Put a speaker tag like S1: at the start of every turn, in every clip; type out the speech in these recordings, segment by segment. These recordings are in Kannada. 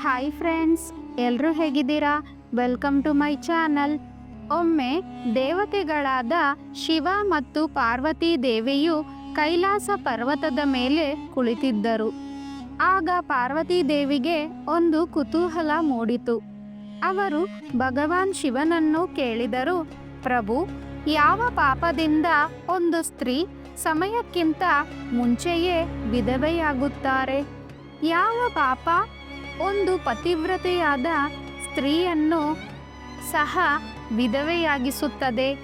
S1: ಹಾಯ್ ಫ್ರೆಂಡ್ಸ್ ಎಲ್ಲರೂ ಹೇಗಿದ್ದೀರಾ? ವೆಲ್ಕಮ್ ಟು ಮೈ ಚಾನಲ್ ಒಮ್ಮೆ ದೇವತೆಗಳಾದ ಶಿವ ಮತ್ತು ಪಾರ್ವತಿ ದೇವಿಯು ಕೈಲಾಸ ಪರ್ವತದ ಮೇಲೆ ಕುಳಿತಿದ್ದರು. ಆಗ ಪಾರ್ವತಿ ದೇವಿಗೆ ಒಂದು ಕುತೂಹಲ ಮೂಡಿತು. ಅವರು ಭಗವಾನ್ ಶಿವನನ್ನು ಕೇಳಿದರು, ಪ್ರಭು, ಯಾವ ಪಾಪದಿಂದ ಒಂದು ಸ್ತ್ರೀ ಸಮಯಕ್ಕಿಂತ ಮುಂಚೆಯೇ ವಿಧವೆಯಾಗುತ್ತಾರೆ? ಯಾವ ಪಾಪ ಒಂದು ಪತಿವ್ರತೆಯಾದ ಸ್ತ್ರೀಯನ್ನು ಸಹ ವಿಧವೆಯಾಗಿಸುತ್ತದೆ.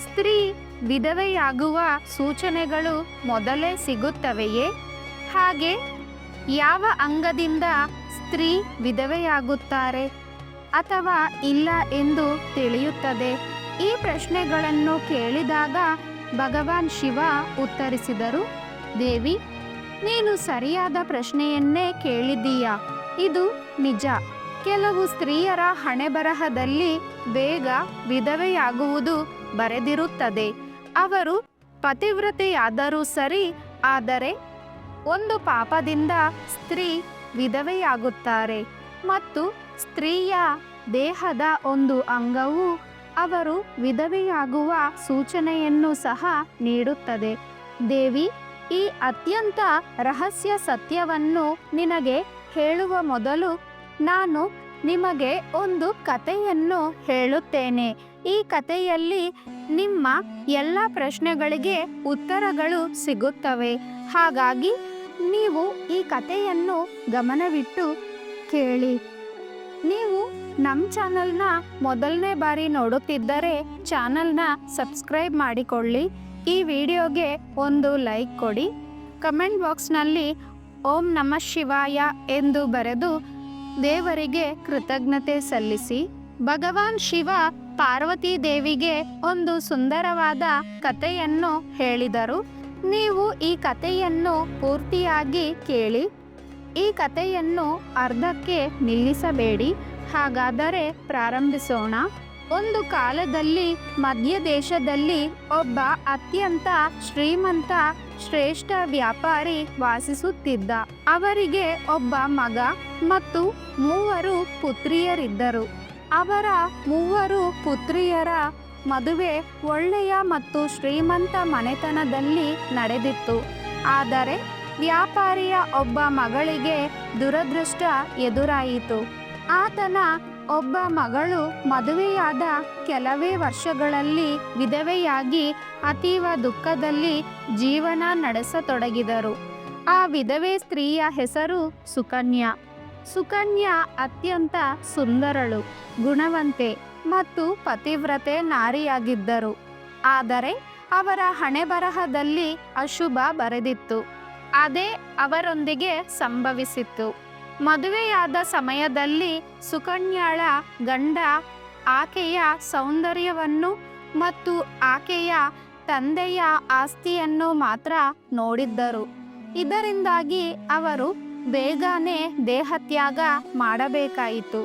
S1: ಸ್ತ್ರೀ ವಿಧವೆಯಾಗುವ ಸೂಚನೆಗಳು ಮೊದಲೇ ಸಿಗುತ್ತವೆಯೇ? ಹಾಗೆ ಯಾವ ಅಂಗದಿಂದ ಸ್ತ್ರೀ ವಿಧವೆಯಾಗುತ್ತಾರೆ ಅಥವಾ ಇಲ್ಲ ಎಂದು ತಿಳಿಯುತ್ತದೆ? ಈ ಪ್ರಶ್ನೆಗಳನ್ನು ಕೇಳಿದಾಗ ಭಗವಾನ್ ಶಿವ ಉತ್ತರಿಸಿದರು, ದೇವಿ, ನೀನು ಸರಿಯಾದ ಪ್ರಶ್ನೆಯನ್ನೇ ಕೇಳಿದ್ದೀಯಾ? ಇದು ನಿಜ. ಕೆಲವು ಸ್ತ್ರೀಯರ ಹಣೆಬರಹದಲ್ಲಿ ಬೇಗ ವಿಧವೆಯಾಗುವುದು ಬರೆದಿರುತ್ತದೆ. ಅವರು ಪತಿವ್ರತೆಯಾದರೂ ಸರಿ, ಆದರೆ ಒಂದು ಪಾಪದಿಂದ ಸ್ತ್ರೀ ವಿಧವೆಯಾಗುತ್ತಾರೆ ಮತ್ತು ಸ್ತ್ರೀಯ ದೇಹದ ಒಂದು ಅಂಗವು ಅವರು ವಿಧವೆಯಾಗುವ ಸೂಚನೆಯನ್ನು ಸಹ ನೀಡುತ್ತದೆ. ದೇವಿ, ಈ ಅತ್ಯಂತ ರಹಸ್ಯ ಸತ್ಯವನ್ನು ನಿನಗೆ ಹೇಳುವ ಮೊದಲು ನಾನು ನಿಮಗೆ ಒಂದು ಕಥೆಯನ್ನು ಹೇಳುತ್ತೇನೆ. ಈ ಕಥೆಯಲ್ಲಿ ನಿಮ್ಮ ಎಲ್ಲ ಪ್ರಶ್ನೆಗಳಿಗೆ ಉತ್ತರಗಳು ಸಿಗುತ್ತವೆ. ಹಾಗಾಗಿ ನೀವು ಈ ಕಥೆಯನ್ನು ಗಮನವಿಟ್ಟು ಕೇಳಿ. ನೀವು ನಮ್ಮ ಚಾನಲ್ನ ಮೊದಲನೇ ಬಾರಿ ನೋಡುತ್ತಿದ್ದರೆ ಚಾನಲ್ನ ಸಬ್ಸ್ಕ್ರೈಬ್ ಮಾಡಿಕೊಳ್ಳಿ. ಈ ವಿಡಿಯೋಗೆ ಒಂದು ಲೈಕ್ ಕೊಡಿ. ಕಮೆಂಟ್ ಬಾಕ್ಸ್ನಲ್ಲಿ ಓಂ ನಮಃ ಶಿವಾಯ ಎಂದು ಬರೆದು ದೇವರಿಗೆ ಕೃತಜ್ಞತೆ ಸಲ್ಲಿಸಿ, ಭಗವಾನ್ ಶಿವ ಪಾರ್ವತಿ ದೇವಿಗೆ ಒಂದು ಸುಂದರವಾದ ಕಥೆಯನ್ನು ಹೇಳಿದರು. ನೀವು ಈ ಕಥೆಯನ್ನು ಪೂರ್ತಿಯಾಗಿ ಕೇಳಿ, ಈ ಕಥೆಯನ್ನು ಅರ್ಧಕ್ಕೆ ನಿಲ್ಲಿಸಬೇಡಿ, ಹಾಗಾದರೆ ಪ್ರಾರಂಭಿಸೋಣ. ಒಂದು ಕಾಲದಲ್ಲಿ ಮಧ್ಯ ದೇಶದಲ್ಲಿ ಒಬ್ಬ ಅತ್ಯಂತ ಶ್ರೀಮಂತ ಶ್ರೇಷ್ಠ ವ್ಯಾಪಾರಿ ವಾಸಿಸುತ್ತಿದ್ದ ಅವರಿಗೆ ಒಬ್ಬ ಮಗ ಮತ್ತು ಮೂವರು ಪುತ್ರಿಯರಿದ್ದರು. ಅವರ ಮೂವರು ಪುತ್ರಿಯರ ಮದುವೆ ಒಳ್ಳೆಯ ಮತ್ತು ಶ್ರೀಮಂತ ಮನೆತನದಲ್ಲಿ ನಡೆದಿತ್ತು. ಆದರೆ ವ್ಯಾಪಾರಿಯ ಒಬ್ಬ ಮಗಳಿಗೆ ದುರದೃಷ್ಟ ಎದುರಾಯಿತು. ಆತನ ಒಬ್ಬ ಮಗಳು ಮದುವೆಯಾದ ಕೆಲವೇ ವರ್ಷಗಳಲ್ಲಿ ವಿಧವೆಯಾಗಿ ಅತೀವ ದುಃಖದಲ್ಲಿ ಜೀವನ ನಡೆಸತೊಡಗಿದರು. ಆ ವಿಧವೆ ಸ್ತ್ರೀಯ ಹೆಸರು ಸುಕನ್ಯಾ. ಸುಕನ್ಯಾ ಅತ್ಯಂತ ಸುಂದರಳು, ಗುಣವಂತೆ ಮತ್ತು ಪತಿವ್ರತೆ ನಾರಿಯಾಗಿದ್ದರು. ಆದರೆ ಅವರ ಹಣೆಬರಹದಲ್ಲಿ ಅಶುಭ ಬರೆದಿತ್ತು. ಅದೇ ಅವರೊಂದಿಗೆ ಸಂಭವಿಸಿತ್ತು. ಮದುವೆಯಾದ ಸಮಯದಲ್ಲಿ ಸುಕನ್ಯಾಳ ಗಂಡ ಆಕೆಯ ಸೌಂದರ್ಯವನ್ನು ಮತ್ತು ಆಕೆಯ ತಂದೆಯ ಆಸ್ತಿಯನ್ನು ಮಾತ್ರ ನೋಡಿದ್ದರು. ಇದರಿಂದಾಗಿ ಅವರು ಬೇಗನೆ ದೇಹತ್ಯಾಗ ಮಾಡಬೇಕಾಯಿತು.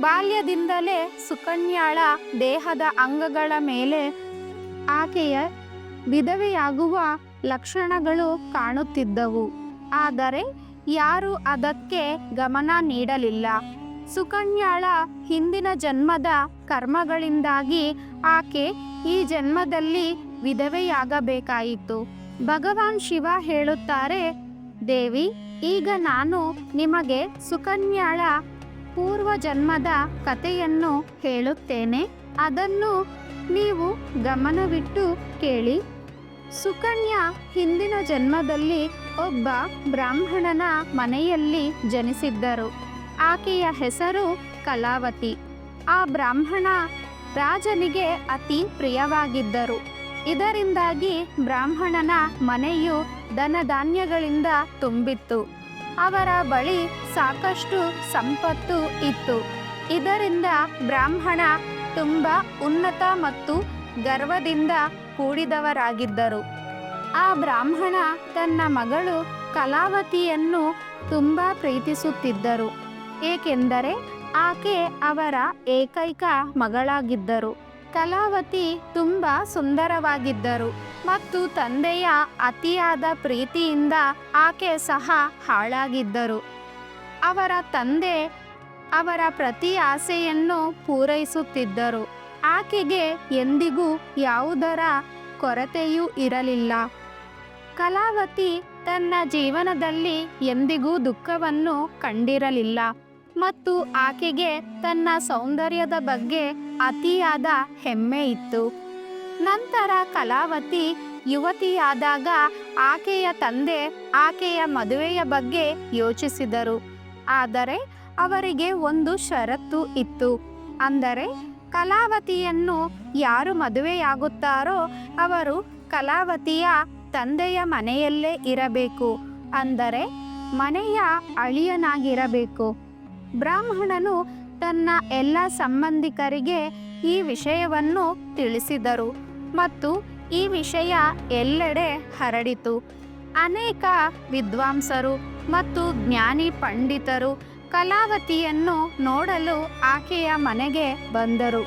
S1: ಬಾಲ್ಯದಿಂದಲೇ ಸುಕನ್ಯಾಳ ದೇಹದ ಅಂಗಗಳ ಮೇಲೆ ಆಕೆಯ ವಿಧವೆಯಾಗುವ ಲಕ್ಷಣಗಳು ಕಾಣುತ್ತಿದ್ದವು. ಆದರೆ ಯಾರೂ ಅದಕ್ಕೆ ಗಮನ ನೀಡಲಿಲ್ಲ. ಸುಕನ್ಯಾಳ ಹಿಂದಿನ ಜನ್ಮದ ಕರ್ಮಗಳಿಂದಾಗಿ ಆಕೆ ಈ ಜನ್ಮದಲ್ಲಿ ವಿಧವೆಯಾಗಬೇಕಾಯಿತು. ಭಗವಾನ್ ಶಿವ ಹೇಳುತ್ತಾರೆ, ದೇವಿ, ಈಗ ನಾನು ನಿಮಗೆ ಸುಕನ್ಯಾಳ ಪೂರ್ವ ಜನ್ಮದ ಕಥೆಯನ್ನು ಹೇಳುತ್ತೇನೆ. ಅದನ್ನು ನೀವು ಗಮನವಿಟ್ಟು ಕೇಳಿ. ಸುಕನ್ಯಾ ಹಿಂದಿನ ಜನ್ಮದಲ್ಲಿ ಒಬ್ಬ ಬ್ರಾಹ್ಮಣನ ಮನೆಯಲ್ಲಿ ಜನಿಸಿದ್ದರು. ಆಕೆಯ ಹೆಸರು ಕಲಾವತಿ. ಆ ಬ್ರಾಹ್ಮಣ ರಾಜನಿಗೆ ಅತಿ ಪ್ರಿಯವಾಗಿದ್ದರು. ಇದರಿಂದಾಗಿ ಬ್ರಾಹ್ಮಣನ ಮನೆಯು ಧನಧಾನ್ಯಗಳಿಂದ ತುಂಬಿತ್ತು. ಅವರ ಬಳಿ ಸಾಕಷ್ಟು ಸಂಪತ್ತು ಇತ್ತು. ಇದರಿಂದ ಬ್ರಾಹ್ಮಣ ತುಂಬ ಉನ್ನತ ಮತ್ತು ಗರ್ವದಿಂದ ಕೂಡಿದವರಾಗಿದ್ದರು. ಆ ಬ್ರಾಹ್ಮಣ ತನ್ನ ಮಗಳು ಕಲಾವತಿಯನ್ನು ತುಂಬ ಪ್ರೀತಿಸುತ್ತಿದ್ದರು. ಏಕೆಂದರೆ ಆಕೆ ಅವರ ಏಕೈಕ ಮಗಳಾಗಿದ್ದರು. ಕಲಾವತಿ ತುಂಬ ಸುಂದರವಾಗಿದ್ದರು ಮತ್ತು ತಂದೆಯ ಅತಿಯಾದ ಪ್ರೀತಿಯಿಂದ ಆಕೆ ಸಹ ಹಾಳಾಗಿದ್ದರು. ಅವರ ತಂದೆ ಅವರ ಪ್ರತಿ ಆಸೆಯನ್ನು ಪೂರೈಸುತ್ತಿದ್ದರು. ಆಕೆಗೆ ಎಂದಿಗೂ ಯಾವುದರ ಕೊರತೆಯೂ ಇರಲಿಲ್ಲ. ಕಲಾವತಿ ತನ್ನ ಜೀವನದಲ್ಲಿ ಎಂದಿಗೂ ದುಃಖವನ್ನು ಕಂಡಿರಲಿಲ್ಲ ಮತ್ತು ಆಕೆಗೆ ತನ್ನ ಸೌಂದರ್ಯದ ಬಗ್ಗೆ ಅತಿಯಾದ ಹೆಮ್ಮೆ ಇತ್ತು. ನಂತರ ಕಲಾವತಿ ಯುವತಿಯಾದಾಗ ಆಕೆಯ ತಂದೆ ಆಕೆಯ ಮದುವೆಯ ಬಗ್ಗೆ ಯೋಚಿಸಿದರು. ಆದರೆ ಅವರಿಗೆ ಒಂದು ಷರತ್ತು ಇತ್ತು. ಅಂದರೆ ಕಲಾವತಿಯನ್ನು ಯಾರು ಮದುವೆಯಾಗುತ್ತಾರೋ ಅವರು ಕಲಾವತಿಯ ತಂದೆಯ ಮನೆಯಲ್ಲೇ ಇರಬೇಕು. ಅಂದರೆ ಮನೆಯ ಅಳಿಯನಾಗಿರಬೇಕು. ಬ್ರಾಹ್ಮಣನು ತನ್ನ ಎಲ್ಲ ಸಂಬಂಧಿಕರಿಗೆ ಈ ವಿಷಯವನ್ನು ತಿಳಿಸಿದರು ಮತ್ತು ಈ ವಿಷಯ ಎಲ್ಲೆಡೆ ಹರಡಿತು. ಅನೇಕ ವಿದ್ವಾಂಸರು ಮತ್ತು ಜ್ಞಾನಿ ಪಂಡಿತರು ಕಲಾವತಿಯನ್ನು ನೋಡಲು ಆಕೆಯ ಮನೆಗೆ ಬಂದರು.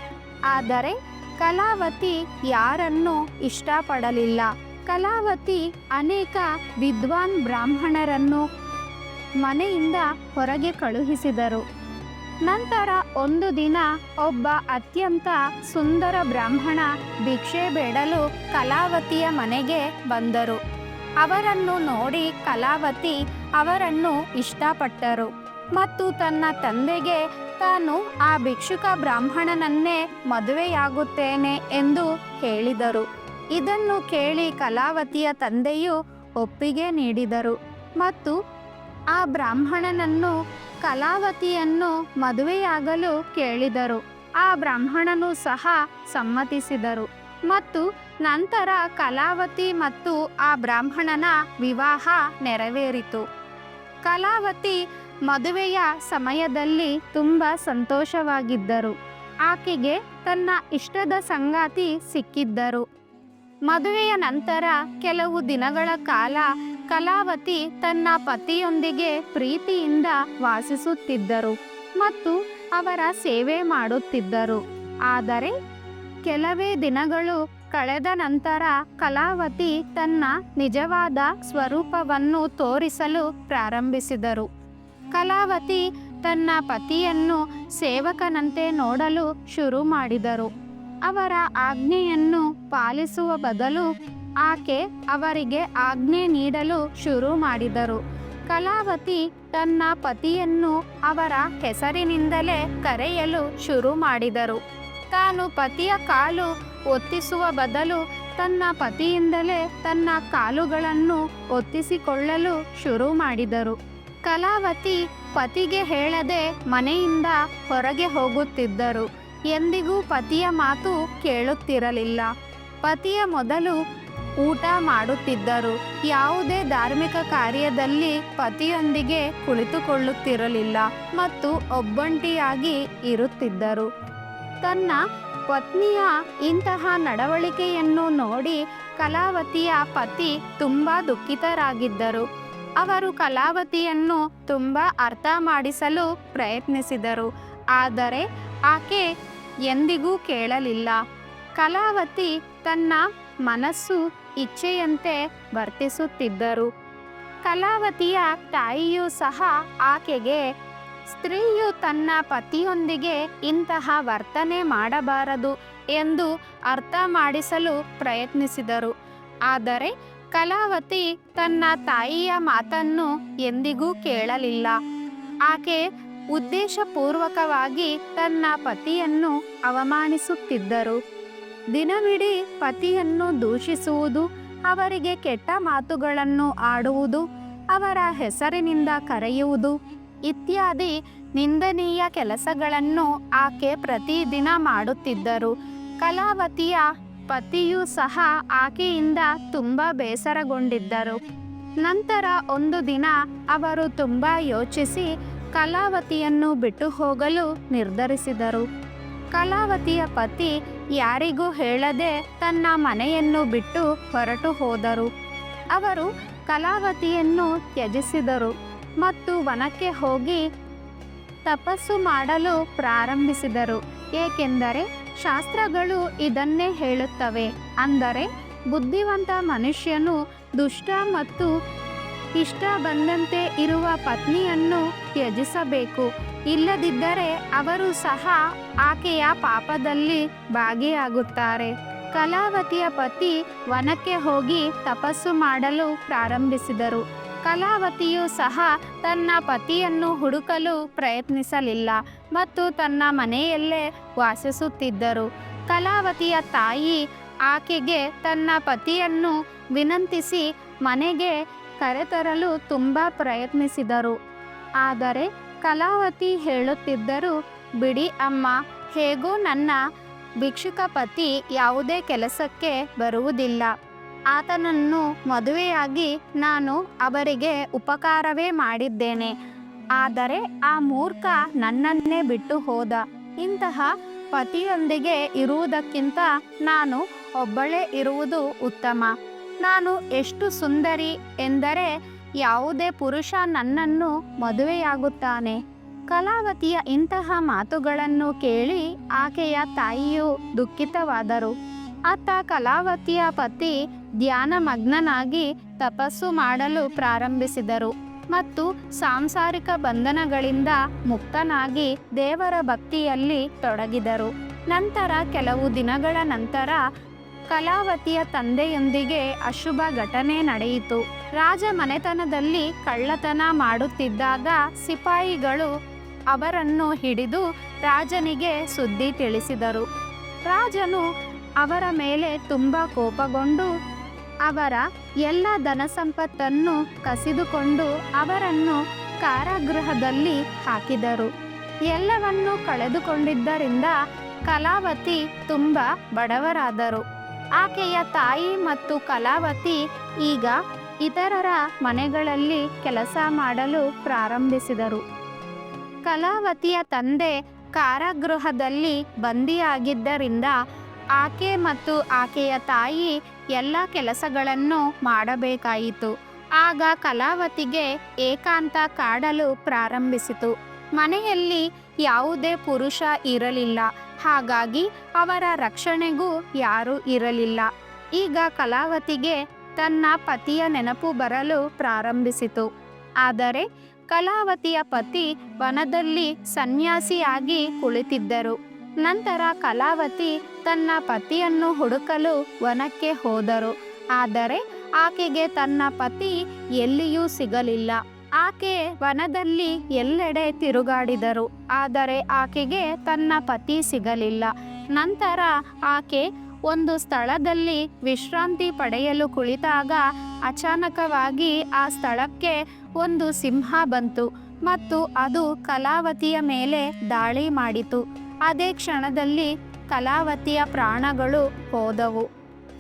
S1: ಆದರೆ ಕಲಾವತಿ ಯಾರನ್ನು ಇಷ್ಟಪಡಲಿಲ್ಲ. ಕಲಾವತಿ ಅನೇಕ ವಿದ್ವಾನ್ ಬ್ರಾಹ್ಮಣರನ್ನು ಮನೆಯಿಂದ ಹೊರಗೆ ಕಳುಹಿಸಿದರು. ನಂತರ ಒಂದು ದಿನ ಒಬ್ಬ ಅತ್ಯಂತ ಸುಂದರ ಬ್ರಾಹ್ಮಣ ಭಿಕ್ಷೆ ಬೇಡಲು ಕಲಾವತಿಯ ಮನೆಗೆ ಬಂದರು. ಅವರನ್ನು ನೋಡಿ ಕಲಾವತಿ ಅವರನ್ನು ಇಷ್ಟಪಟ್ಟರು. ಮತ್ತು ತನ್ನ ತಂದೆಗೆ ತಾನು ಆ ಭಿಕ್ಷುಕ ಬ್ರಾಹ್ಮಣನನ್ನೇ ಮದುವೆಯಾಗುತ್ತೇನೆ ಎಂದು ಹೇಳಿದರು. ಇದನ್ನು ಕೇಳಿ ಕಲಾವತಿಯ ತಂದೆಯು ಒಪ್ಪಿಗೆ ನೀಡಿದರು ಮತ್ತು ಆ ಬ್ರಾಹ್ಮಣನನ್ನು ಕಲಾವತಿಯನ್ನು ಮದುವೆಯಾಗಲು ಕೇಳಿದರು. ಆ ಬ್ರಾಹ್ಮಣನು ಸಹ ಸಮ್ಮತಿಸಿದರು ಮತ್ತು ನಂತರ ಕಲಾವತಿ ಮತ್ತು ಆ ಬ್ರಾಹ್ಮಣನ ವಿವಾಹ ನೆರವೇರಿತು. ಕಲಾವತಿ ಮದುವೆಯ ಸಮಯದಲ್ಲಿ ತುಂಬ ಸಂತೋಷವಾಗಿದ್ದರು. ಆಕೆಗೆ ತನ್ನ ಇಷ್ಟದ ಸಂಗಾತಿ ಸಿಕ್ಕಿದ್ದರು. ಮದುವೆಯ ನಂತರ ಕೆಲವು ದಿನಗಳ ಕಾಲ ಕಲಾವತಿ ತನ್ನ ಪತಿಯೊಂದಿಗೆ ಪ್ರೀತಿಯಿಂದ ವಾಸಿಸುತ್ತಿದ್ದರು ಮತ್ತು ಅವರ ಸೇವೆ ಮಾಡುತ್ತಿದ್ದರು. ಆದರೆ ಕೆಲವೇ ದಿನಗಳು ಕಳೆದ ನಂತರ ಕಲಾವತಿ ತನ್ನ ನಿಜವಾದ ಸ್ವರೂಪವನ್ನು ತೋರಿಸಲು ಪ್ರಾರಂಭಿಸಿದರು. ಕಲಾವತಿ ತನ್ನ ಪತಿಯನ್ನು ಸೇವಕನಂತೆ ನೋಡಲು ಶುರು ಮಾಡಿದರು. ಅವರ ಆಜ್ಞೆಯನ್ನು ಪಾಲಿಸುವ ಬದಲು ಆಕೆ ಅವರಿಗೆ ಆಜ್ಞೆ ನೀಡಲು ಶುರು ಮಾಡಿದರು. ಕಲಾವತಿ ತನ್ನ ಪತಿಯನ್ನು ಅವರ ಹೆಸರಿನಿಂದಲೇ ಕರೆಯಲು ಶುರು ಮಾಡಿದರು. ತಾನು ಪತಿಯ ಕಾಲು ಒತ್ತಿಸುವ ಬದಲು ತನ್ನ ಪತಿಯಿಂದಲೇ ತನ್ನ ಕಾಲುಗಳನ್ನು ಒತ್ತಿಸಿಕೊಳ್ಳಲು ಶುರು ಮಾಡಿದರು. ಕಲಾವತಿ ಪತಿಗೆ ಹೇಳದೆ ಮನೆಯಿಂದ ಹೊರಗೆ ಹೋಗುತ್ತಿದ್ದರು. ಎಂದಿಗೂ ಪತಿಯ ಮಾತು ಕೇಳುತ್ತಿರಲಿಲ್ಲ. ಪತಿಯ ಮೊದಲು ಊಟ ಮಾಡುತ್ತಿದ್ದರು. ಯಾವುದೇ ಧಾರ್ಮಿಕ ಕಾರ್ಯದಲ್ಲಿ ಪತಿಯೊಂದಿಗೆ ಕುಳಿತುಕೊಳ್ಳುತ್ತಿರಲಿಲ್ಲ ಮತ್ತು ಒಬ್ಬಂಟಿಯಾಗಿ ಇರುತ್ತಿದ್ದರು. ತನ್ನ ಪತ್ನಿಯ ಇಂತಹ ನಡವಳಿಕೆಯನ್ನು ನೋಡಿ ಕಲಾವತಿಯ ಪತಿ ತುಂಬ ದುಃಖಿತರಾಗಿದ್ದರು. ಅವರು ಕಲಾವತಿಯನ್ನು ತುಂಬ ಅರ್ಥ ಮಾಡಿಸಲು ಪ್ರಯತ್ನಿಸಿದರು. ಆದರೆ ಆಕೆ ಎಂದಿಗೂ ಕೇಳಲಿಲ್ಲ. ಕಲಾವತಿ ತನ್ನ ಮನಸ್ಸು ಇಚ್ಛೆಯಂತೆ ವರ್ತಿಸುತ್ತಿದ್ದರು. ಕಲಾವತಿಯ ತಾಯಿಯೂ ಸಹ ಆಕೆಗೆ, ಸ್ತ್ರೀಯು ತನ್ನ ಪತಿಯೊಂದಿಗೆ ಇಂತಹ ವರ್ತನೆ ಮಾಡಬಾರದು ಎಂದು ಅರ್ಥ ಮಾಡಿಸಲು ಪ್ರಯತ್ನಿಸಿದರು. ಆದರೆ ಕಲಾವತಿ ತನ್ನ ತಾಯಿಯ ಮಾತನ್ನು ಎಂದಿಗೂ ಕೇಳಲಿಲ್ಲ. ಆಕೆ ಉದ್ದೇಶಪೂರ್ವಕವಾಗಿ ತನ್ನ ಪತಿಯನ್ನು ಅವಮಾನಿಸುತ್ತಿದ್ದರು. ದಿನವಿಡೀ ಪತಿಯನ್ನು ದೂಷಿಸುವುದು, ಅವರಿಗೆ ಕೆಟ್ಟ ಮಾತುಗಳನ್ನು ಆಡುವುದು, ಅವರ ಹೆಸರಿನಿಂದ ಕರೆಯುವುದು ಇತ್ಯಾದಿ ನಿಂದನೀಯ ಕೆಲಸಗಳನ್ನು ಆಕೆ ಪ್ರತಿದಿನ ಮಾಡುತ್ತಿದ್ದರು. ಕಲಾವತಿಯ ಪತಿಯೂ ಸಹ ಆಕೆಯಿಂದ ತುಂಬ ಬೇಸರಗೊಂಡಿದ್ದರು. ನಂತರ ಒಂದು ದಿನ ಅವರು ತುಂಬ ಯೋಚಿಸಿ ಕಲಾವತಿಯನ್ನು ಬಿಟ್ಟು ಹೋಗಲು ನಿರ್ಧರಿಸಿದರು. ಕಲಾವತಿಯ ಪತಿ ಯಾರಿಗೂ ಹೇಳದೆ ತನ್ನ ಮನೆಯನ್ನು ಬಿಟ್ಟು ಹೊರಟು ಹೋದರು. ಅವರು ಕಲಾವತಿಯನ್ನು ತ್ಯಜಿಸಿದರು ಮತ್ತು ವನಕ್ಕೆ ಹೋಗಿ ತಪಸ್ಸು ಮಾಡಲು ಪ್ರಾರಂಭಿಸಿದರು. ಏಕೆಂದರೆ ಶಾಸ್ತ್ರಗಳು ಇದನ್ನೇ ಹೇಳುತ್ತವೆ. ಅಂದರೆ ಬುದ್ಧಿವಂತ ಮನುಷ್ಯನು ದುಷ್ಟ ಮತ್ತು ಇಷ್ಟ ಬಂದಂತೆ ಇರುವ ಪತ್ನಿಯನ್ನು ತ್ಯಜಿಸಬೇಕು. ಇಲ್ಲದಿದ್ದರೆ ಅವರು ಸಹ ಆಕೆಯ ಪಾಪದಲ್ಲಿ ಭಾಗಿಯಾಗುತ್ತಾರೆ. ಕಲಾವತಿಯ ಪತಿ ವನಕ್ಕೆ ಹೋಗಿ ತಪಸ್ಸು ಮಾಡಲು ಪ್ರಾರಂಭಿಸಿದರು. ಕಲಾವತಿಯು ಸಹ ತನ್ನ ಪತಿಯನ್ನು ಹುಡುಕಲು ಪ್ರಯತ್ನಿಸಲಿಲ್ಲ. ಮತ್ತು ತನ್ನ ಮನೆಯಲ್ಲೇ ವಾಸಿಸುತ್ತಿದ್ದರು. ಕಲಾವತಿಯ ತಾಯಿ ಆಕೆಗೆ ತನ್ನ ಪತಿಯನ್ನು ವಿನಂತಿಸಿ ಮನೆಗೆ ಕರೆತರಲು ತುಂಬ ಪ್ರಯತ್ನಿಸಿದರು. ಆದರೆ ಕಲಾವತಿ ಹೇಳುತ್ತಿದ್ದರು, ಬಿಡಿ ಅಮ್ಮ, ಹೇಗೂ ನನ್ನ ಭಿಕ್ಷುಕ ಪತಿ ಯಾವುದೇ ಕೆಲಸಕ್ಕೆ ಬರುವುದಿಲ್ಲ. ಆತನನ್ನು ಮದುವೆಯಾಗಿ ನಾನು ಅವರಿಗೆ ಉಪಕಾರವೇ ಮಾಡಿದ್ದೇನೆ. ಆದರೆ ಆ ಮೂರ್ಖ ನನ್ನನ್ನೇ ಬಿಟ್ಟು ಹೋದ. ಇಂತಹ ಪತಿಯೊಂದಿಗೆ ಇರುವುದಕ್ಕಿಂತ ನಾನು ಒಬ್ಬಳೇ ಇರುವುದು ಉತ್ತಮ. ನಾನು ಎಷ್ಟು ಸುಂದರಿ ಎಂದರೆ ಯಾವುದೇ ಪುರುಷ ನನ್ನನ್ನು ಮದುವೆಯಾಗುತ್ತಾನೆ. ಕಲಾವತಿಯ ಇಂತಹ ಮಾತುಗಳನ್ನು ಕೇಳಿ ಆಕೆಯ ತಾಯಿಯು ದುಃಖಿತವಾದರು. ಆತ ಕಲಾವತಿಯ ಪತಿ ಧ್ಯಾನಮಗ್ನನಾಗಿ ತಪಸ್ಸು ಮಾಡಲು ಪ್ರಾರಂಭಿಸಿದರು. ಮತ್ತು ಸಾಂಸಾರಿಕ ಬಂಧನಗಳಿಂದ ಮುಕ್ತನಾಗಿ ದೇವರ ಭಕ್ತಿಯಲ್ಲಿ ತೊಡಗಿದರು. ನಂತರ ಕೆಲವು ದಿನಗಳ ನಂತರ ಕಲಾವತಿಯ ತಂದೆಯೊಂದಿಗೆ ಅಶುಭ ಘಟನೆ ನಡೆಯಿತು. ರಾಜ ಮನೆತನದಲ್ಲಿ ಕಳ್ಳತನ ಮಾಡುತ್ತಿದ್ದಾಗ ಸಿಪಾಯಿಗಳು ಅವರನ್ನು ಹಿಡಿದು ರಾಜನಿಗೆ ಸುದ್ದಿ ತಿಳಿಸಿದರು. ರಾಜನು ಅವರ ಮೇಲೆ ತುಂಬ ಕೋಪಗೊಂಡು ಅವರ ಎಲ್ಲ ಧನ ಸಂಪತ್ತನ್ನು ಕಸಿದುಕೊಂಡು ಅವರನ್ನು ಕಾರಾಗೃಹದಲ್ಲಿ ಹಾಕಿದರು. ಎಲ್ಲವನ್ನು ಕಳೆದುಕೊಂಡಿದ್ದರಿಂದ ಕಲಾವತಿ ತುಂಬ ಬಡವರಾದರು. ಆಕೆಯ ತಾಯಿ ಮತ್ತು ಕಲಾವತಿ ಈಗ ಇತರರ ಮನೆಗಳಲ್ಲಿ ಕೆಲಸ ಮಾಡಲು ಪ್ರಾರಂಭಿಸಿದರು. ಕಲಾವತಿಯ ತಂದೆ ಕಾರಾಗೃಹದಲ್ಲಿ ಬಂದಿಯಾಗಿದ್ದರಿಂದ ಆಕೆ ಮತ್ತು ಆಕೆಯ ತಾಯಿ ಎಲ್ಲ ಕೆಲಸಗಳನ್ನು ಮಾಡಬೇಕಾಯಿತು. ಆಗ ಕಲಾವತಿಗೆ ಏಕಾಂತ ಕಾಡಲು ಪ್ರಾರಂಭಿಸಿತು. ಮನೆಯಲ್ಲಿ ಯಾವುದೇ ಪುರುಷ ಇರಲಿಲ್ಲ. ಹಾಗಾಗಿ ಅವರ ರಕ್ಷಣೆಗೂ ಯಾರೂ ಇರಲಿಲ್ಲ. ಈಗ ಕಲಾವತಿಗೆ ತನ್ನ ಪತಿಯ ನೆನಪು ಬರಲು ಪ್ರಾರಂಭಿಸಿತು. ಆದರೆ ಕಲಾವತಿಯ ಪತಿ ವನದಲ್ಲಿ ಸನ್ಯಾಸಿಯಾಗಿ ಕುಳಿತಿದ್ದರು. ನಂತರ ಕಲಾವತಿ ತನ್ನ ಪತಿಯನ್ನು ಹುಡುಕಲು ವನಕ್ಕೆ ಹೋದರು. ಆದರೆ ಆಕೆಗೆ ತನ್ನ ಪತಿ ಎಲ್ಲಿಯೂ ಸಿಗಲಿಲ್ಲ. ಆಕೆ ವನದಲ್ಲಿ ಎಲ್ಲೆಡೆ ತಿರುಗಾಡಿದರು. ಆದರೆ ಆಕೆಗೆ ತನ್ನ ಪತಿ ಸಿಗಲಿಲ್ಲ. ನಂತರ ಆಕೆ ಒಂದು ಸ್ಥಳದಲ್ಲಿ ವಿಶ್ರಾಂತಿ ಪಡೆಯಲು ಕುಳಿತಾಗ ಅಚಾನಕವಾಗಿ ಆ ಸ್ಥಳಕ್ಕೆ ಒಂದು ಸಿಂಹ ಬಂತು ಮತ್ತು ಅದು ಕಲಾವತಿಯ ಮೇಲೆ ದಾಳಿ ಮಾಡಿತು. ಅದೇ ಕ್ಷಣದಲ್ಲಿ ಕಲಾವತಿಯ ಪ್ರಾಣಗಳು ಹೋದವು.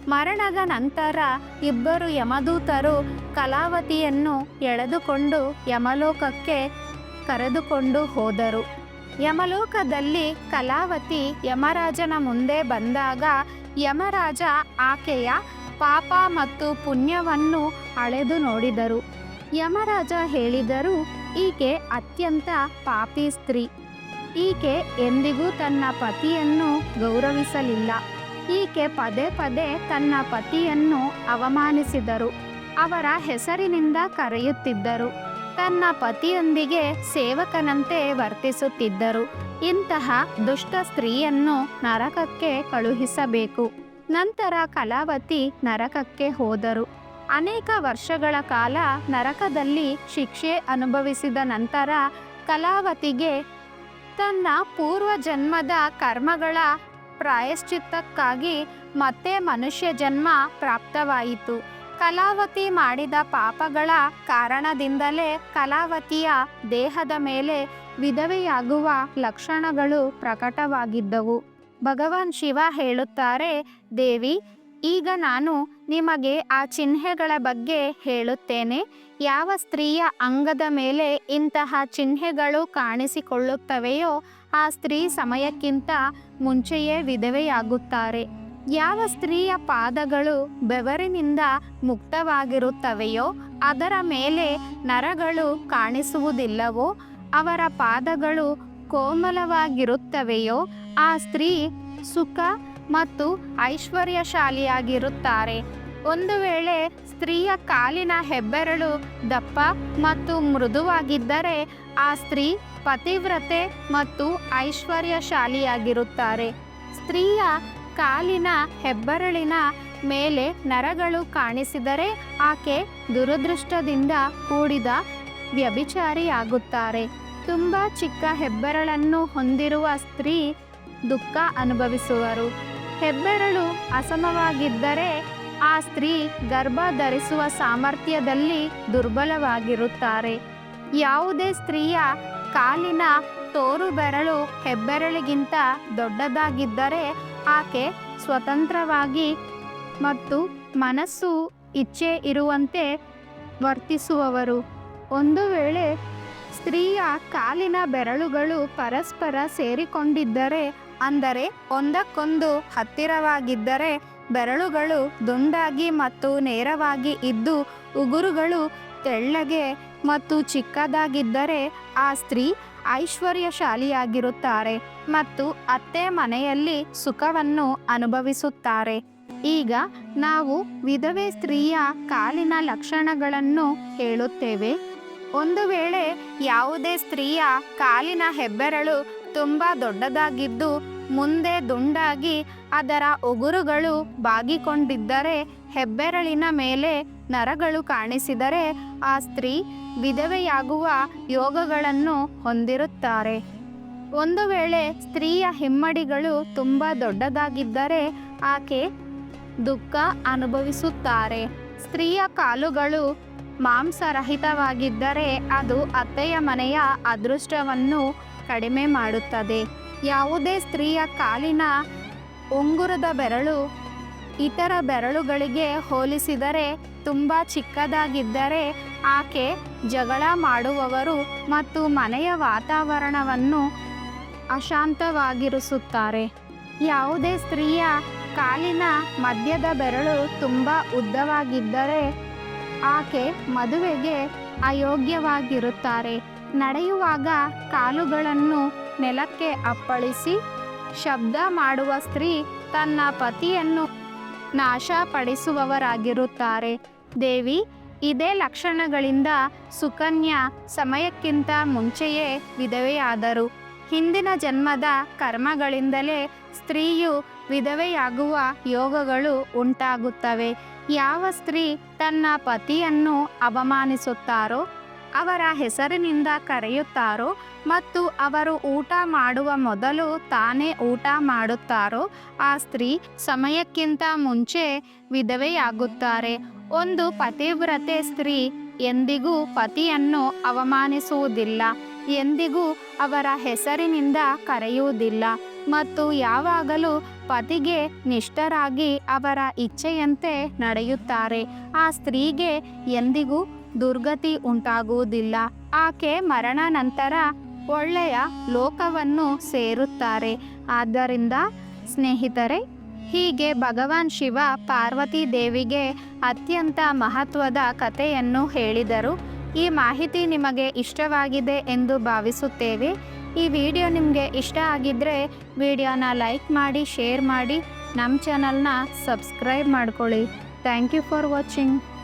S1: ಮರಣದ ನಂತರ ಇಬ್ಬರು ಯಮದೂತರು ಕಲಾವತಿಯನ್ನು ಎಳೆದುಕೊಂಡು ಯಮಲೋಕಕ್ಕೆ ಕರೆದುಕೊಂಡು ಹೋದರು. ಯಮಲೋಕದಲ್ಲಿ ಕಲಾವತಿ ಯಮರಾಜನ ಮುಂದೆ ಬಂದಾಗ ಯಮರಾಜ ಆಕೆಯ ಪಾಪ ಮತ್ತು ಪುಣ್ಯವನ್ನು ಅಳೆದು ನೋಡಿದರು. ಯಮರಾಜ ಹೇಳಿದರು ಈಕೆ ಅತ್ಯಂತ ಪಾಪಿ ಸ್ತ್ರೀ. ಈಕೆ ಎಂದಿಗೂ ತನ್ನ ಪತಿಯನ್ನು ಗೌರವಿಸಲಿಲ್ಲ. ಈಕೆ ಪದೇ ಪದೇ ತನ್ನ ಪತಿಯನ್ನು ಅವಮಾನಿಸಿದರು. ಅವರ ಹೆಸರಿನಿಂದ ಕರೆಯುತ್ತಿದ್ದರು. ತನ್ನ ಪತಿಯೊಂದಿಗೆ ಸೇವಕನಂತೆ ವರ್ತಿಸುತ್ತಿದ್ದರು. ಇಂತಹ ದುಷ್ಟ ಸ್ತ್ರೀಯನ್ನು ನರಕಕ್ಕೆ ಕಳುಹಿಸಬೇಕು. ನಂತರ ಕಲಾವತಿ ನರಕಕ್ಕೆ ಹೋದರು. ಅನೇಕ ವರ್ಷಗಳ ಕಾಲ ನರಕದಲ್ಲಿ ಶಿಕ್ಷೆ ಅನುಭವಿಸಿದ ನಂತರ ಕಲಾವತಿಗೆ ತನ್ನ ಪೂರ್ವ ಜನ್ಮದ ಕರ್ಮಗಳ ಪ್ರಾಯಶ್ಚಿತ್ತಕ್ಕಾಗಿ ಮತ್ತೆ ಮನುಷ್ಯ ಜನ್ಮ ಪ್ರಾಪ್ತವಾಯಿತು. ಕಲಾವತಿ ಮಾಡಿದ ಪಾಪಗಳ ಕಾರಣದಿಂದಲೇ ಕಲಾವತಿಯ ದೇಹದ ಮೇಲೆ ವಿಧವೆಯಾಗುವ ಲಕ್ಷಣಗಳು ಪ್ರಕಟವಾಗಿದ್ದವು. ಭಗವಾನ್ ಶಿವ ಹೇಳುತ್ತಾರೆ, ದೇವಿ ಈಗ ನಾನು ನಿಮಗೆ ಆ ಚಿಹ್ನೆಗಳ ಬಗ್ಗೆ ಹೇಳುತ್ತೇನೆ. ಯಾವ ಸ್ತ್ರೀಯ ಅಂಗದ ಮೇಲೆ ಇಂತಹ ಚಿಹ್ನೆಗಳು ಕಾಣಿಸಿಕೊಳ್ಳುತ್ತವೆಯೋ ಆ ಸ್ತ್ರೀ ಸಮಯಕ್ಕಿಂತ ಮುಂಚೆಯೇ ವಿಧವೆಯಾಗುತ್ತಾರೆ. ಯಾವ ಸ್ತ್ರೀಯ ಪಾದಗಳು ಬೆವರಿನಿಂದ ಮುಕ್ತವಾಗಿರುತ್ತವೆಯೋ ಅದರ ಮೇಲೆ ನರಗಳು ಕಾಣಿಸುವುದಿಲ್ಲವೋ, ಅವರ ಪಾದಗಳು ಕೋಮಲವಾಗಿರುತ್ತವೆಯೋ, ಆ ಸ್ತ್ರೀ ಸುಖ ಮತ್ತು ಐಶ್ವರ್ಯಶಾಲಿಯಾಗಿರುತ್ತಾರೆ. ಒಂದು ವೇಳೆ ಸ್ತ್ರೀಯ ಕಾಲಿನ ಹೆಬ್ಬೆರಳು ದಪ್ಪ ಮತ್ತು ಮೃದುವಾಗಿದ್ದರೆ ಆ ಸ್ತ್ರೀ ಪತಿವ್ರತೆ ಮತ್ತು ಐಶ್ವರ್ಯಶಾಲಿಯಾಗಿರುತ್ತಾರೆ. ಸ್ತ್ರೀಯ ಕಾಲಿನ ಹೆಬ್ಬೆರಳಿನ ಮೇಲೆ ನರಗಳು ಕಾಣಿಸಿದರೆ ಆಕೆ ದುರದೃಷ್ಟದಿಂದ ಕೂಡಿದ ವ್ಯಭಿಚಾರಿಯಾಗುತ್ತಾರೆ. ತುಂಬ ಚಿಕ್ಕ ಹೆಬ್ಬೆರಳನ್ನು ಹೊಂದಿರುವ ಸ್ತ್ರೀ ದುಃಖ ಅನುಭವಿಸುವರು. ಹೆಬ್ಬೆರಳು ಅಸಮವಾಗಿದ್ದರೆ ಆ ಸ್ತ್ರೀ ಗರ್ಭ ಧರಿಸುವ ಸಾಮರ್ಥ್ಯದಲ್ಲಿ ದುರ್ಬಲವಾಗಿರುತ್ತಾರೆ. ಯಾವುದೇ ಸ್ತ್ರೀಯ ಕಾಲಿನ ತೋರು ಬೆರಳು ಹೆಬ್ಬೆರಳಿಗಿಂತ ದೊಡ್ಡದಾಗಿದ್ದರೆ ಆಕೆ ಸ್ವತಂತ್ರವಾಗಿ ಮತ್ತು ಮನಸ್ಸು ಇಚ್ಛೆ ಇರುವಂತೆ ವರ್ತಿಸುವವರು. ಒಂದು ವೇಳೆ ಸ್ತ್ರೀಯ ಕಾಲಿನ ಬೆರಳುಗಳು ಪರಸ್ಪರ ಸೇರಿಕೊಂಡಿದ್ದರೆ ಅಂದರೆ ಒಂದಕ್ಕೊಂದು ಹತ್ತಿರವಾಗಿದ್ದರೆ ಬೆರಳುಗಳು ದುಂಡಾಗಿ ಮತ್ತು ನೇರವಾಗಿ ಇದ್ದು ಉಗುರುಗಳು ತೆಳ್ಳಗೆ ಮತ್ತು ಚಿಕ್ಕದಾಗಿದ್ದರೆ ಆ ಸ್ತ್ರೀ ಐಶ್ವರ್ಯಶಾಲಿಯಾಗಿರುತ್ತಾರೆ ಮತ್ತು ಅತ್ತೆ ಮನೆಯಲ್ಲಿ ಸುಖವನ್ನು ಅನುಭವಿಸುತ್ತಾರೆ. ಈಗ ನಾವು ವಿಧವೆ ಸ್ತ್ರೀಯ ಕಾಲಿನ ಲಕ್ಷಣಗಳನ್ನು ಹೇಳುತ್ತೇವೆ. ಒಂದು ವೇಳೆ ಯಾವುದೇ ಸ್ತ್ರೀಯ ಕಾಲಿನ ಹೆಬ್ಬೆರಳು ತುಂಬ ದೊಡ್ಡದಾಗಿದ್ದು ಮುಂದೆ ದುಂಡಾಗಿ ಅದರ ಉಗುರುಗಳು ಬಾಗಿಕೊಂಡಿದ್ದರೆ ಹೆಬ್ಬೆರಳಿನ ಮೇಲೆ ನರಗಳು ಕಾಣಿಸಿದರೆ ಆ ಸ್ತ್ರೀ ವಿಧವೆಯಾಗುವ ಯೋಗಗಳನ್ನು ಹೊಂದಿರುತ್ತಾರೆ. ಒಂದು ವೇಳೆ ಸ್ತ್ರೀಯ ಹಿಮ್ಮಡಿಗಳು ತುಂಬ ದೊಡ್ಡದಾಗಿದ್ದರೆ ಆಕೆ ದುಃಖ ಅನುಭವಿಸುತ್ತಾರೆ. ಸ್ತ್ರೀಯ ಕಾಲುಗಳು ಮಾಂಸರಹಿತವಾಗಿದ್ದರೆ ಅದು ಅತ್ತೆಯ ಮನೆಯ ಅದೃಷ್ಟವನ್ನು ಕಡಿಮೆ ಮಾಡುತ್ತದೆ. ಯಾವುದೇ ಸ್ತ್ರೀಯ ಕಾಲಿನ ಉಂಗುರದ ಬೆರಳು ಇತರ ಬೆರಳುಗಳಿಗೆ ಹೋಲಿಸಿದರೆ ತುಂಬ ಚಿಕ್ಕದಾಗಿದ್ದರೆ ಆಕೆ ಜಗಳ ಮಾಡುವವರು ಮತ್ತು ಮನೆಯ ವಾತಾವರಣವನ್ನು ಅಶಾಂತವಾಗಿರಿಸುತ್ತಾರೆ. ಯಾವುದೇ ಸ್ತ್ರೀಯ ಕಾಲಿನ ಮಧ್ಯದ ಬೆರಳು ತುಂಬ ಉದ್ದವಾಗಿದ್ದರೆ ಆಕೆ ಮದುವೆಗೆ ಅಯೋಗ್ಯವಾಗಿರುತ್ತಾರೆ. ನಡೆಯುವಾಗ ಕಾಲುಗಳನ್ನು ನೆಲಕ್ಕೆ ಅಪ್ಪಳಿಸಿ ಶಬ್ದ ಮಾಡುವ ಸ್ತ್ರೀ ತನ್ನ ಪತಿಯನ್ನು ನಾಶಪಡಿಸುವವರಾಗಿರುತ್ತಾರೆ. ದೇವಿ, ಇದೇ ಲಕ್ಷಣಗಳಿಂದ ಸುಕನ್ಯಾ ಸಮಯಕ್ಕಿಂತ ಮುಂಚೆಯೇ ವಿಧವೆಯಾದರು. ಹಿಂದಿನ ಜನ್ಮದ ಕರ್ಮಗಳಿಂದಲೇ ಸ್ತ್ರೀಯು ವಿಧವೆಯಾಗುವ ಯೋಗಗಳು ಉಂಟಾಗುತ್ತವೆ. ಯಾವ ಸ್ತ್ರೀ ತನ್ನ ಪತಿಯನ್ನು ಅವಮಾನಿಸುತ್ತಾರೋ ಅವರ ಹೆಸರಿನಿಂದ ಕರೆಯುತ್ತಾರೋ ಮತ್ತು ಅವರು ಊಟ ಮಾಡುವ ಮೊದಲು ತಾನೇ ಊಟ ಮಾಡುತ್ತಾರೋ, ಆ ಸ್ತ್ರೀ ಸಮಯಕ್ಕಿಂತ ಮುಂಚೆ ವಿಧವೆಯಾಗುತ್ತಾರೆ. ಒಂದು ಪತಿವ್ರತೆ ಸ್ತ್ರೀ ಎಂದಿಗೂ ಪತಿಯನ್ನು ಅವಮಾನಿಸುವುದಿಲ್ಲ, ಎಂದಿಗೂ ಅವರ ಹೆಸರಿನಿಂದ ಕರೆಯುವುದಿಲ್ಲ ಮತ್ತು ಯಾವಾಗಲೂ ಪತಿಗೆ ನಿಷ್ಠರಾಗಿ ಅವರ ಇಚ್ಛೆಯಂತೆ ನಡೆಯುತ್ತಾರೆ. ಆ ಸ್ತ್ರೀಗೆ ಎಂದಿಗೂ ದುರ್ಗತಿ ಉಂಟಾಗುವುದಿಲ್ಲ. ಆಕೆ ಮರಣ ನಂತರ ಒಳ್ಳೆಯ ಲೋಕವನ್ನು ಸೇರುತ್ತಾರೆ. ಆದ್ದರಿಂದ, ಸ್ನೇಹಿತರೆ, ಹೀಗೆ ಭಗವಾನ್ ಶಿವ ಪಾರ್ವತಿ ದೇವಿಗೆ ಅತ್ಯಂತ ಮಹತ್ವದ ಕಥೆಯನ್ನು ಹೇಳಿದರು. ಈ ಮಾಹಿತಿ ನಿಮಗೆ ಇಷ್ಟವಾಗಿದೆ ಎಂದು ಭಾವಿಸುತ್ತೇವೆ. ಈ ವಿಡಿಯೋ ನಿಮಗೆ ಇಷ್ಟ ಆಗಿದ್ದರೆ ವಿಡಿಯೋನ ಲೈಕ್ ಮಾಡಿ, ಶೇರ್ ಮಾಡಿ, ನಮ್ಮ ಚಾನಲ್ನ ಸಬ್ಸ್ಕ್ರೈಬ್ ಮಾಡ್ಕೊಳ್ಳಿ. Thank you for watching.